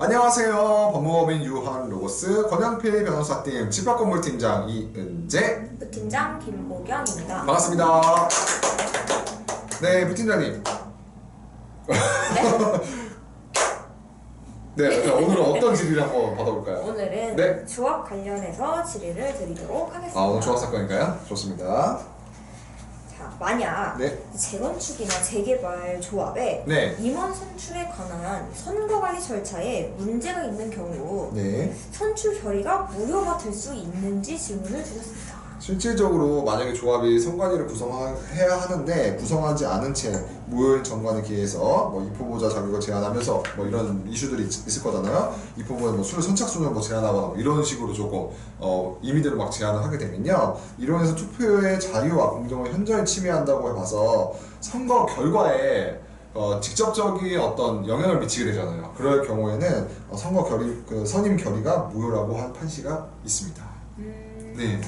안녕하세요. 법무법인 유한 로고스 권양필 변호사팀 집합건물팀장 이은재 부팀장 김보경입니다. 반갑습니다. 네, 부팀장님. 네, 자, 오늘은 어떤 질의를 한번 받아볼까요? 오늘은 네. 조합 관련해서 질의를 드리도록 하겠습니다. 아, 오늘 조합 사건인가요? 좋습니다. 자, 만약 네, 재건축이나 재개발 조합에 네, 임원 선출에 관한 선거관리 절차에 문제가 있는 경우 네. 선출 결의가 무효가 될 수 있는지 질문을 드렸습니다. 실질적으로 만약에 조합이 선관위를 구성해야 하는데 구성하지 않은 채 무효인 정관에 기해서 뭐 입후보자 자격을 제한하면서 뭐 이런 이슈들이 있, 있을 거잖아요. 입후보는 뭐술 선착순을 뭐 제한하거나 뭐 이런 식으로 조금 어 임의대로 막 제한을 하게 되면요. 인해서 투표의 자유와 공정을 현저히 침해한다고 해봐서 선거 결과에 어, 직접적인 어떤 영향을 미치게 되잖아요. 그럴 경우에는 어, 선거 결의, 그 선임 결의가 무효라고 한 판시가 있습니다. 음, 네,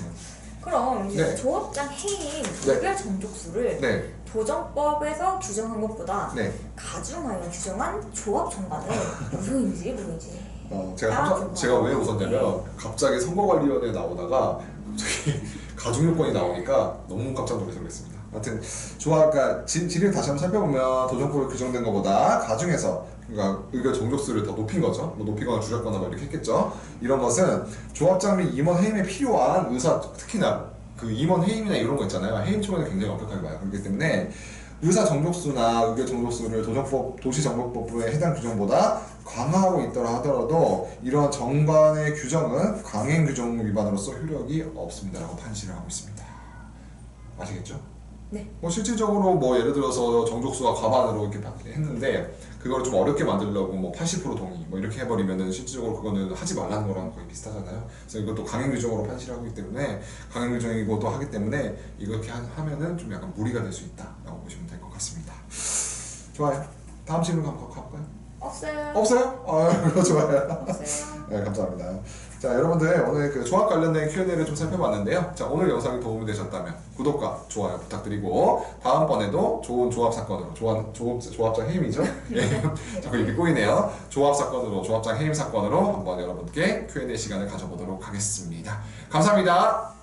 그럼 이제 네. 조합장 해임 네. 의결 정족수를 네, 도정법에서 규정한 것보다 네. 가중하여 규정한 조합 정관은 무효인지 무효인지 어, 제가 아, 깜짝, 제가 왜 웃었냐면 갑자기 선거관리위원회 나오다가 갑자기 가중 요건이 나오니까 너무 깜짝 놀라서 그랬습니다. 하여튼 조합 그러니까 질- 질의를 다시 한번 살펴보면 도정법에 규정된 것보다 가중해서 그러니까 의결 정족수를 더 높인 거죠. 뭐 높이거나 줄였거나 뭐 이렇게 했겠죠. 이런 것은 조합장 및 임원 해임에 필요한 의사 특히나 그 임원 해임이나 이런 거 있잖아요. 해임 초에는 굉장히 엄격하게 봐요. 그렇기 때문에 의사 정족수나 의결 정족수를 도정법 도시정법법에 해당 규정보다 강화하고 있더라 하더라도 이러한 정관의 규정은 강행 규정 위반으로서 효력이 없습니다라고 판시를 하고 있습니다. 아시겠죠? 네. 뭐 실질적으로 뭐 예를 들어서 정족수가 과반으로 이렇게 했는데 그걸 좀 어렵게 만들려고 뭐 80% 동의 뭐 이렇게 해버리면은 실질적으로 그거는 하지 말라는 거랑 거의 비슷하잖아요. 그래서 이것도 강행 규정으로 판시를 하고 있기 때문에 강행 규정이고도 하기 때문에 이렇게 하- 하면은 좀 약간 무리가 될 수 있다라고 보시면 될 것 같습니다. 좋아요. 다음 질문 한번 가볼까요? 없어요. 없어요? 아, 좋아요. 없어요. 네, 감사합니다. 자, 여러분들 오늘 그 조합 관련된 Q&A를 좀 살펴봤는데요. 자, 오늘 영상이 도움이 되셨다면 구독과 좋아요 부탁드리고 다음번에도 좋은 조합 사건으로 조합 조합 조합장 해임이죠? 예, 자꾸 입이 꼬이네요. 조합 사건으로 조합장 해임 사건으로 한번 여러분께 Q&A 시간을 가져보도록 하겠습니다. 감사합니다.